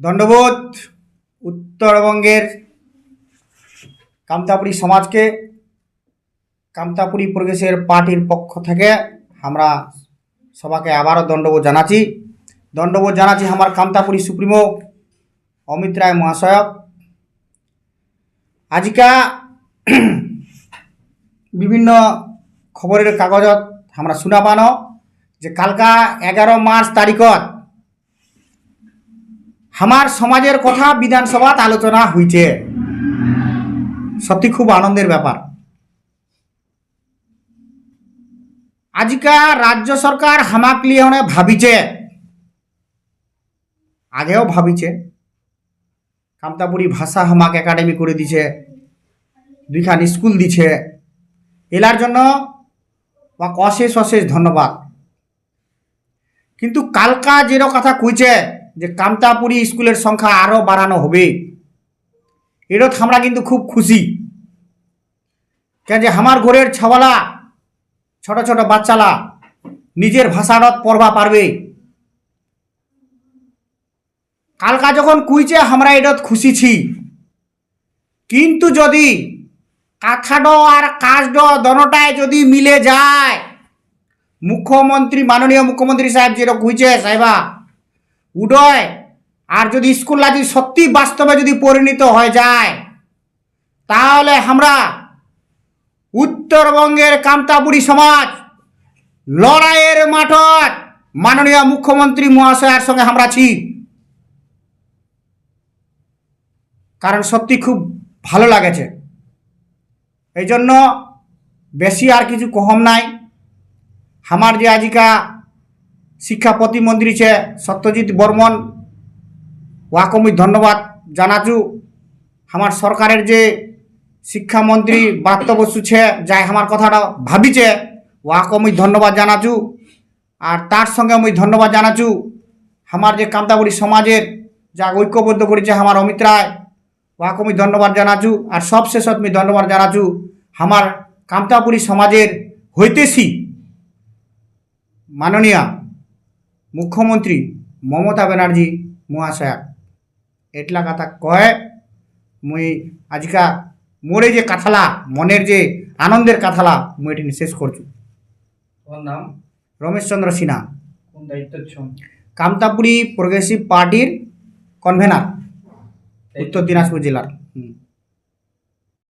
দণ্ডবোধ উত্তরবঙ্গের কামতাপুরী সমাজকে কামতাপুরী প্রদেশের পার্টির পক্ষ থেকে আমরা সবাকে আবারও দণ্ডবোধ জানাচ্ছি। দণ্ডবোধ জানাচ্ছি আমার কামতাপুরী সুপ্রিমো অমিত রায় মহাশয়। আজিকা বিভিন্ন খবরের কাগজত আমরা শুনা পানো যে কালকা এগারো মার্চ তারিখত আমার সমাজের কথা বিধানসভাত আলোচনা হয়েছে সত্যি খুব আনন্দের ব্যাপার। আজকা রাজ্য সরকার হামাক লিয়ে ভাবিছে। আগেও ভাবিছে। কামতাপুরি ভাষা হামাক একাডেমি করে দিছে। দুইখান স্কুল দিছে। এলার জন্য বা অশেষ অশেষ ধন্যবাদ। কিন্তু কালকা যেরকম কথা কইছে যে কামতাপুরি স্কুলের সংখ্যা আরও বাড়ানো হবে। এরত আমরা কিন্তু খুব খুশি। কেন যে আমার ঘরের ছাওয়ালা, ছোট ছোট বাচ্চালা, নিজের ভাষারত পড়বা পারবে। কালকা যখন কুইছে আমরা এরত খুশি ছি। কিন্তু যদি কাঠাডো আর কাজডো দনোটায় যদি মিলে যায়, মুখ্যমন্ত্রী, মাননীয় মুখ্যমন্ত্রী সাহেব যেরকম হয়েছে সাহেবা উদয়। আর যদি স্কুল যদি সত্যি বাস্তবে যদি পরিণত হয়ে যায়, তাহলে আমরা উত্তরবঙ্গের কামতাপুরী সমাজ, লড়াইয়ের মাঠত মাননীয় মুখ্যমন্ত্রী মহাশয়ের সঙ্গে আমরা আছি। কারণ সত্যি খুব ভালো লাগেছে। এই জন্য বেশি আর কিছু কহম নাই। আমার যে আজিকা শিক্ষা প্রতিমন্ত্রী ছে সত্যজিৎ বর্মন, ওয়াক আমি ধন্যবাদ জানাচু। আমার সরকারের যে শিক্ষামন্ত্রী বার্তা বসুছে যাই আমার কথাটা ভাবিছে, ওয়াক আমি ধন্যবাদ জানাচু। আর তার সঙ্গে আমি ধন্যবাদ জানাচু, আমার যে কামতাবুড়ি সমাজের যা ঐক্যবদ্ধ করেছে আমার অমিত রায়, ওয়াক আমি ধন্যবাদ জানাচু। আর সবশেষত আমি ধন্যবাদ জানাচু আমার কামতাপুরী সমাজের হইতেছি মাননীয়া মুখ্যমন্ত্রী মমতা ব্যানার্জি মহাশয়া। এটলা কথা কয়ে মুই আজকা মোরে যে কাথালা মনের যে আনন্দের কাথালা মুই এটি শেষ করছু। তোমার নাম? রমেশচন্দ্র সিনহা। কোন দায়িত্ব কামতাপুরী প্রগ্রেসিভ পার্টির কনভেনার উত্তর দিনাজপুর জেলার। হুম।